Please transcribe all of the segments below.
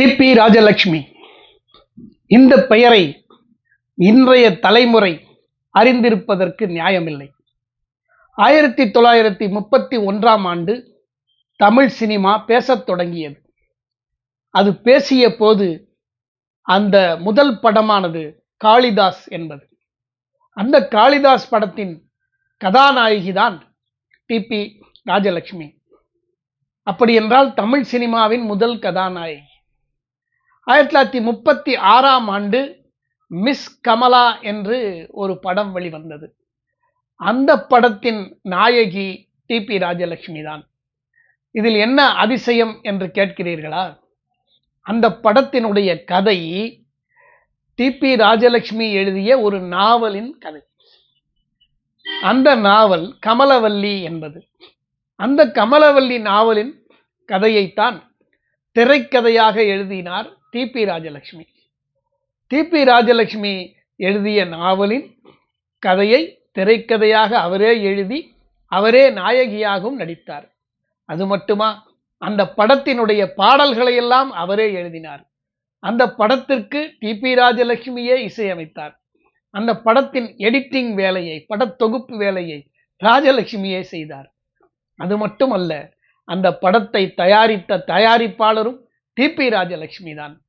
DP Rajalakshmi. இந்த பெயரை இன்றைய தலைமுறை அறிந்திருப்பதற்கு நியாயமில்லை. ஆயிரத்தி தொள்ளாயிரத்தி முப்பத்தி ஒன்றாம் ஆண்டு தமிழ் சினிமா பேசத் தொடங்கியது. அது பேசிய போது அந்த முதல் படமானது காளிதாஸ் என்பது. அந்த காளிதாஸ் படத்தின் கதாநாயகி தான் டிபி ராஜலட்சுமி. அப்படி என்றால் தமிழ் சினிமாவின் முதல் கதாநாயகி. ஆயிரத்தி தொள்ளாயிரத்தி முப்பத்தி ஆறாம் ஆண்டு மிஸ் கமலா என்று ஒரு படம் வெளிவந்தது. அந்த படத்தின் நாயகி டிபி ராஜலட்சுமி தான். இதில் என்ன அதிசயம் என்று கேட்கிறீர்களா? அந்த படத்தினுடைய கதை டிபி ராஜலட்சுமி எழுதிய ஒரு நாவலின் கதை. அந்த நாவல் கமலவல்லி என்பது. அந்த கமலவல்லி நாவலின் கதையைத்தான் திரைக்கதையாக எழுதினார் டிபி ராஜலட்சுமி டிபி ராஜலட்சுமி எழுதிய நாவலின் கதையை திரைக்கதையாக அவரே எழுதி அவரே நாயகியாகவும் நடித்தார். அது மட்டுமா? அந்த படத்தினுடைய பாடல்களையெல்லாம் அவரே எழுதினார். அந்த படத்திற்கு டிபி ராஜலட்சுமியே இசையமைத்தார். அந்த படத்தின் எடிட்டிங் வேலையை படத்தொகுப்பு வேலையை ராஜலட்சுமியே செய்தார். அது மட்டுமல்ல அந்த படத்தை தயாரித்த தயாரிப்பாளரும் டிபி ராஜலட்சுமி தான்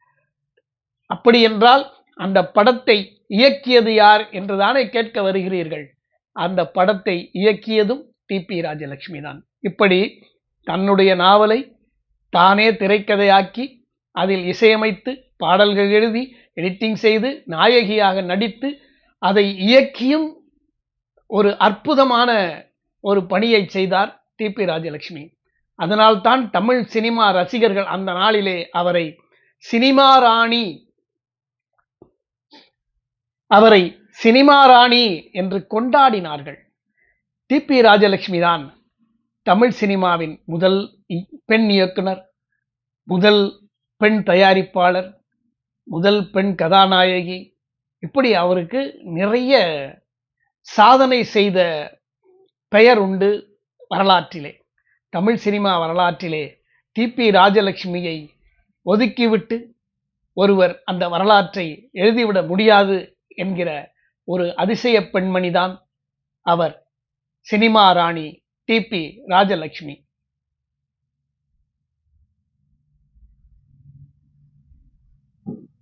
அப்படி என்றால் அந்த படத்தை இயக்கியது யார் என்றுதானே கேட்க வருகிறீர்கள். அந்த படத்தை இயக்கியதும் டிபி ராஜலட்சுமி தான். இப்படி தன்னுடைய நாவலை தானே திரைக்கதையாக்கி அதில் இசையமைத்து பாடல்கள் எழுதி எடிட்டிங் செய்து நாயகியாக நடித்து அதை இயக்கியும் ஒரு அற்புதமான ஒரு பணியை செய்தார் டிபி ராஜலட்சுமி. அதனால்தான் தமிழ் சினிமா ரசிகர்கள் அந்த நாளிலே அவரை சினிமா ராணி அவரை சினிமா ராணி என்று கொண்டாடினார்கள். டிபி ராஜலட்சுமி தான் தமிழ் சினிமாவின் முதல் பெண் இயக்குனர் முதல் பெண் தயாரிப்பாளர் முதல் பெண் கதாநாயகி. இப்படி அவருக்கு நிறைய சாதனை செய்த பெயர் உண்டு வரலாற்றிலே. தமிழ் சினிமா வரலாற்றிலே டிபி ராஜலட்சுமியை ஒதுக்கிவிட்டு ஒருவர் அந்த வரலாற்றை எழுதிவிட முடியாது என்கிற ஒரு அதிசய பெண்மணிதான் அவர். சினிமா ராணி டிபி ராஜலட்சுமி.